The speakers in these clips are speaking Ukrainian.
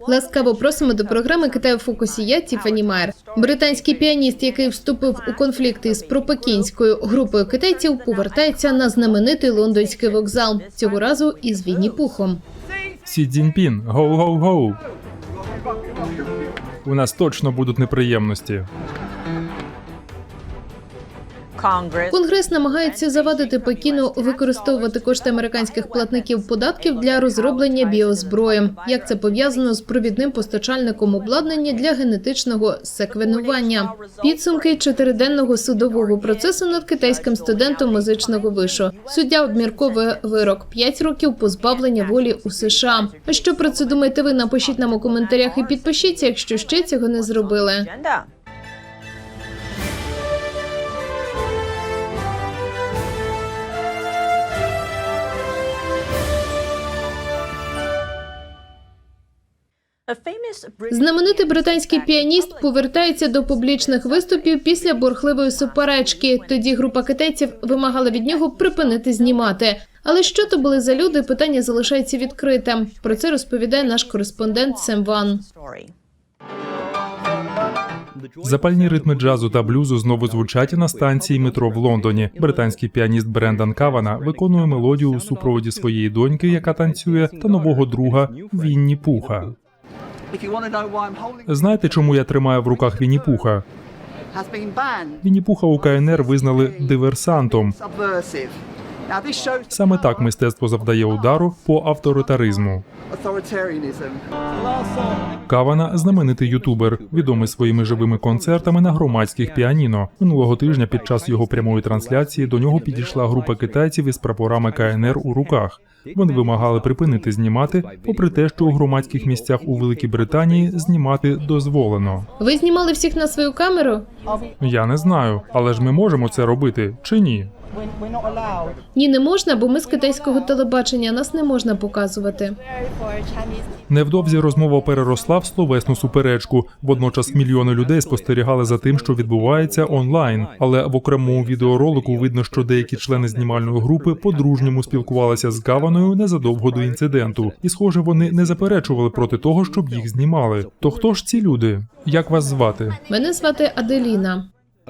Ласкаво просимо до програми Китай у фокусі. Я Тіфані Майер. Британський піаніст, який вступив у конфлікти з пропекінською групою китайців, повертається на знаменитий лондонський вокзал. Цього разу із Вінні Пухом. Сі Цзіньпін, гоу-гоу-гоу. У нас точно будуть неприємності. Конгрес намагається завадити Пекіну використовувати кошти американських платників податків для розроблення біозброї. Як це пов'язано з провідним постачальником обладнання для генетичного секвенування? Підсумки чотириденного судового процесу над китайським студентом музичного вишу. Суддя обмірковує вирок 5 років позбавлення волі у США. А що про це думаєте ви? Напишіть нам у коментарях і підпишіться, якщо ще цього не зробили. Знаменитий британський піаніст повертається до публічних виступів після бурхливої суперечки. Тоді група китайців вимагала від нього припинити знімати. Але що то були за люди? Питання залишається відкритим. Про це розповідає наш кореспондент Сем Ван. Запальні ритми джазу та блюзу знову звучать на станції метро в Лондоні. Британський піаніст Брендан Кавана виконує мелодію у супроводі своєї доньки, яка танцює, та нового друга Вінні Пуха. Знаєте, чому я тримаю в руках Вінні Пуха? has been banned, Вінні Пуха у КНР визнали диверсантом. Саме так мистецтво завдає удару по авторитаризму. Кавана знаменитий ютубер, відомий своїми живими концертами на громадських піаніно. Минулого тижня під час його прямої трансляції до нього підійшла група китайців із прапорами КНР у руках. Вони вимагали припинити знімати, попри те, що у громадських місцях у Великій Британії знімати дозволено. Ви знімали всіх на свою камеру? Я не знаю, але ж ми можемо це робити чи ні? Ні, не можна, бо ми з китайського телебачення нас не можна показувати. Невдовзі розмова переросла в словесну суперечку. Водночас мільйони людей спостерігали за тим, що відбувається онлайн. Але в окремому відеоролику видно, що деякі члени знімальної групи по-дружньому спілкувалися з Гаваною незадовго до інциденту, і, схоже, вони не заперечували проти того, щоб їх знімали. То хто ж ці люди? Як вас звати? Мене звати Аделіна.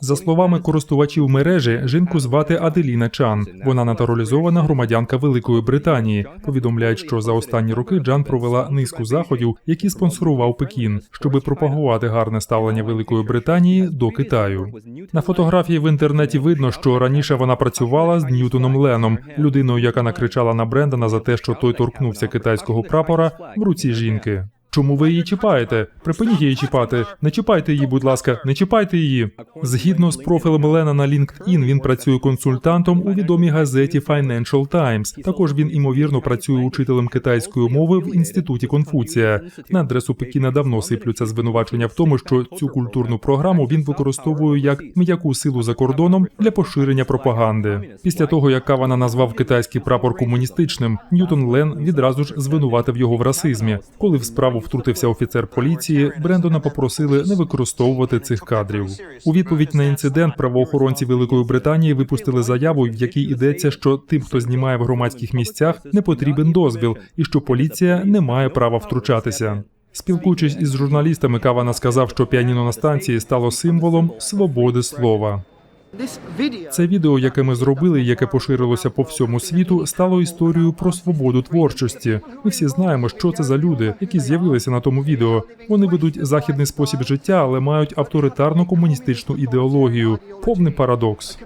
За словами користувачів мережі, жінку звати Аделіна Чан. Вона натуралізована громадянка Великої Британії. Повідомляють, що за останні роки Джан провела низку заходів, які спонсорував Пекін, щоби пропагувати гарне ставлення Великої Британії до Китаю. На фотографії в інтернеті видно, що раніше вона працювала з Ньютоном Леном, людиною, яка накричала на Брендана за те, що той торкнувся китайського прапора в руці жінки. Чому ви її чіпаєте? Припиніть її чіпати. Не чіпайте її, будь ласка, не чіпайте її. Згідно з профілем Лена на LinkedIn, він працює консультантом у відомій газеті Financial Times. Також він імовірно працює учителем китайської мови в інституті Конфуція. На адресу Пекіна давно сиплються звинувачення в тому, що цю культурну програму він використовує як м'яку силу за кордоном для поширення пропаганди. Після того, як Кавана назвав китайський прапор комуністичним, Ньютон Лен відразу ж звинуватив його в расизмі. Коли в справу втрутився офіцер поліції, Брендона попросили не використовувати цих кадрів. У відповідь на інцидент правоохоронці Великої Британії випустили заяву, в якій йдеться, що тим, хто знімає в громадських місцях, не потрібен дозвіл, і що поліція не має права втручатися. Спілкуючись із журналістами, Кавана сказав, що піаніно на станції стало символом свободи слова. Це відео, яке ми зробили, яке поширилося по всьому світу, стало історією про свободу творчості. Ми всі знаємо, що це за люди, які з'явилися на тому відео. Вони ведуть західний спосіб життя, але мають авторитарну комуністичну ідеологію. Повний парадокс.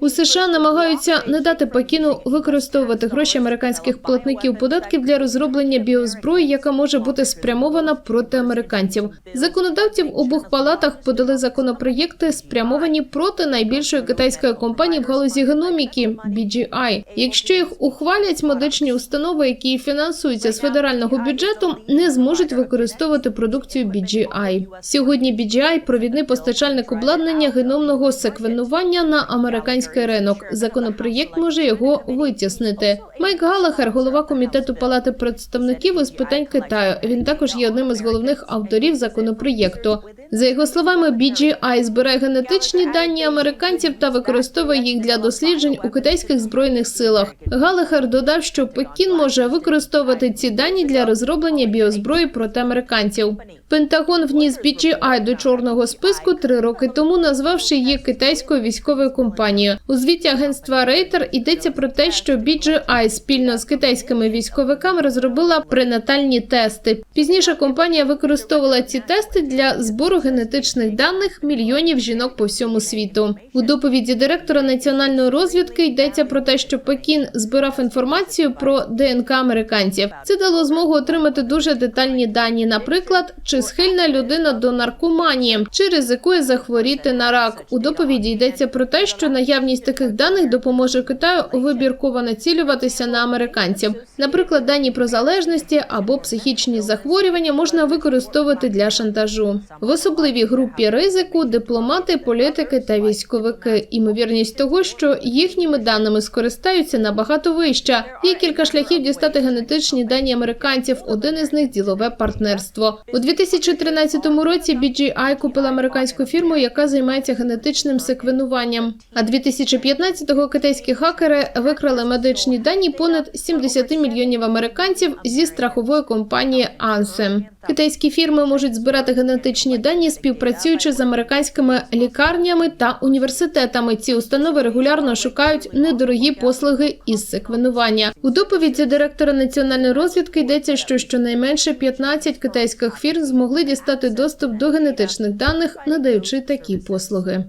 У США намагаються не дати Пекіну використовувати гроші американських платників податків для розроблення біозброї, яка може бути спрямована проти американців. Законодавці в обох палатах подали законопроєкти, спрямовані проти найбільшої китайської компанії в галузі геноміки BGI. Якщо їх ухвалять, медичні установи, які фінансуються з федерального бюджету, не зможуть використовувати продукцію BGI. Сьогодні BGI – провідний постачальник обладнання геномного секвенування на американський ринок. Законопроєкт може його витіснити. Майк Галахер, голова комітету Палати представників із питань Китаю. Він також є одним із головних авторів законопроєкту. За його словами, BGI збирає генетичні дані американців та використовує їх для досліджень у китайських збройних силах. Галахер додав, що Пекін може використовувати ці дані для розроблення біозброї проти американців. Пентагон вніс BGI до чорного списку три роки тому, назвавши її китайською військовою компанією. У звіті агентства Рейтер йдеться про те, що BGI спільно з китайськими військовиками розробила пренатальні тести. Пізніше компанія використовувала ці тести для збору генетичних даних мільйонів жінок по всьому світу. У доповіді директора національної розвідки йдеться про те, що Пекін збирав інформацію про ДНК американців. Це дало змогу отримати дуже детальні дані, наприклад, чи схильна людина до наркоманії, чи ризикує захворіти на рак. У доповіді йдеться про те, що наявність таких даних допоможе Китаю вибірково націлюватися на американців. Наприклад, дані про залежності або психічні захворювання можна використовувати для шантажу. В особливій групі ризику дипломати, політики та військовики. Імовірність того, що їхніми даними скористаються набагато вища. Є кілька шляхів дістати генетичні дані американців. Один із них ділове партнерство. У 2013 році BGI купила американську фірму, яка займається генетичним секвенуванням. А 2015-го китайські хакери викрали медичні дані понад 70 мільйонів американців зі страхової компанії Ansem. Китайські фірми можуть збирати генетичні дані, співпрацюючи з американськими лікарнями та університетами. Ці установи регулярно шукають недорогі послуги із секвенування. У доповіді директора національної розвідки йдеться, що щонайменше 15 китайських фірм змогли дістати доступ до генетичних даних, надаючи такі послуги.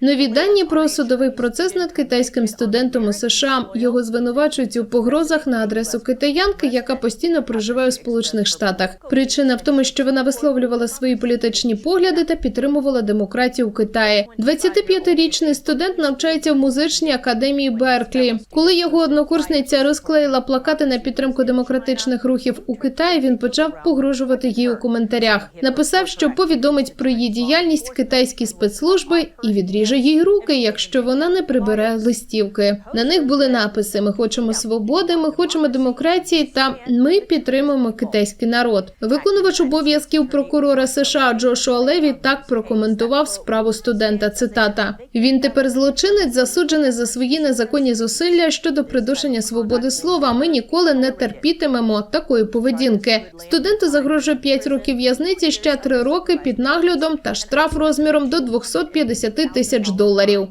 Нові дані про судовий процес над китайським студентом у США його звинувачують у погрозах на адресу китаянки, яка постійно проживає у Сполучених Штатах. Причина в тому, що вона висловлювала свої політичні погляди та підтримувала демократію у Китаї. 25-річний студент навчається в музичній академії Берклі. Коли його однокурсниця розклеїла плакати на підтримку демократичних рухів у Китаї, він почав погрожувати їй у коментарях. Написав, що повідомить про її діяльність китайські спецслужби і відріже їй руки, якщо вона не прибере листівки. На них були написи: Ми хочемо свободи, ми хочемо демократії та ми підтримуємо китайський народ. Виконувач обов'язків прокурора США Джошуа Леві так прокоментував справу студента. Цитата: він тепер злочинець, засуджений за свої незаконні зусилля щодо придушення свободи слова. Ми ніколи не терпітимемо такої поведінки. Студенту загрожує 5 років в'язниці, ще 3 роки під наглядом та штраф розміром до 250 тисяч доларів.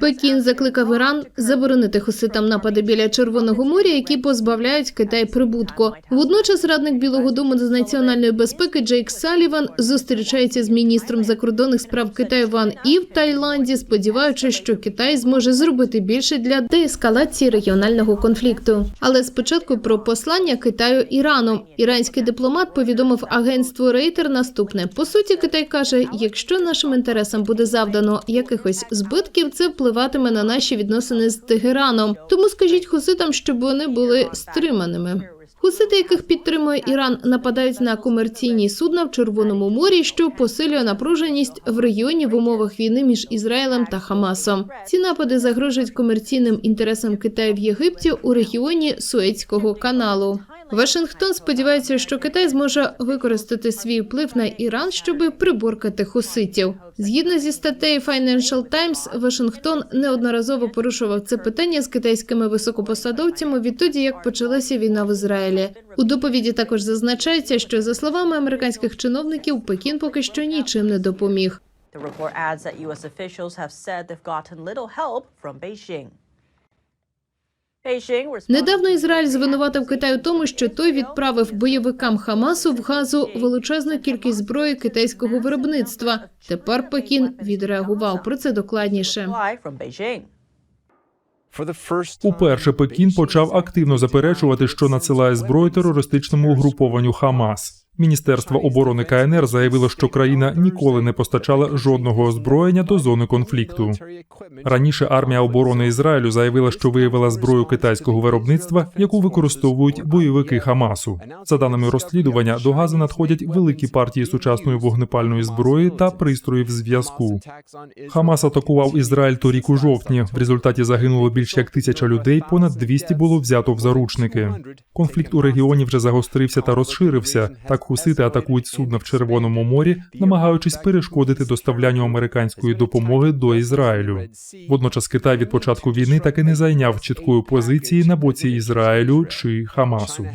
Пекін закликав Іран заборонити хуситам напади біля Червоного моря, які позбавляють Китай прибутку. Водночас радник Білого Дому з національної безпеки Джейк Саліван зустрічається з міністром закордонних справ Китаю Ван І в Таїланді, сподіваючись, що Китай зможе зробити більше для деескалації регіонального конфлікту. Але спочатку про послання Китаю Ірану. Іранський дипломат повідомив агентству Рейтер наступне: по суті, Китай каже: якщо нашим інтересам буде завдано якихось збитків, це впливатиме на наші відносини з Тегераном. Тому скажіть хуситам, щоб вони були стриманими. Хусити, яких підтримує Іран, нападають на комерційні судна в Червоному морі, що посилює напруженість в регіоні в умовах війни між Ізраїлем та Хамасом. Ці напади загрожують комерційним інтересам Китаю в Єгипті у регіоні Суецького каналу. Вашингтон сподівається, що Китай зможе використати свій вплив на Іран, щоб приборкати хуситів. Згідно зі статтею Financial Times, Вашингтон неодноразово порушував це питання з китайськими високопосадовцями відтоді, як почалася війна в Ізраїлі. У доповіді також зазначається, що за словами американських чиновників, Пекін поки що нічим не допоміг. The report adds that U.S. officials have said they've gotten little help from Beijing. Недавно Ізраїль звинуватив Китай у тому, що той відправив бойовикам Хамасу в газу величезну кількість зброї китайського виробництва. Тепер Пекін відреагував. Про це докладніше. Уперше Пекін почав активно заперечувати, що надсилає зброю терористичному угрупованню Хамас. Міністерство оборони КНР заявило, що країна ніколи не постачала жодного озброєння до зони конфлікту. Раніше армія оборони Ізраїлю заявила, що виявила зброю китайського виробництва, яку використовують бойовики Хамасу. За даними розслідування, до газу надходять великі партії сучасної вогнепальної зброї та пристроїв зв'язку. Хамас атакував Ізраїль торік у жовтні. В результаті загинуло більше як тисяча людей, понад 200 було взято в заручники. Конфлікт у регіоні вже загострився та розширився. Так Хусити атакують судна в Червоному морі, намагаючись перешкодити доставлянню американської допомоги до Ізраїлю. Водночас Китай від початку війни так і не зайняв чіткої позиції на боці Ізраїлю чи Хамасу.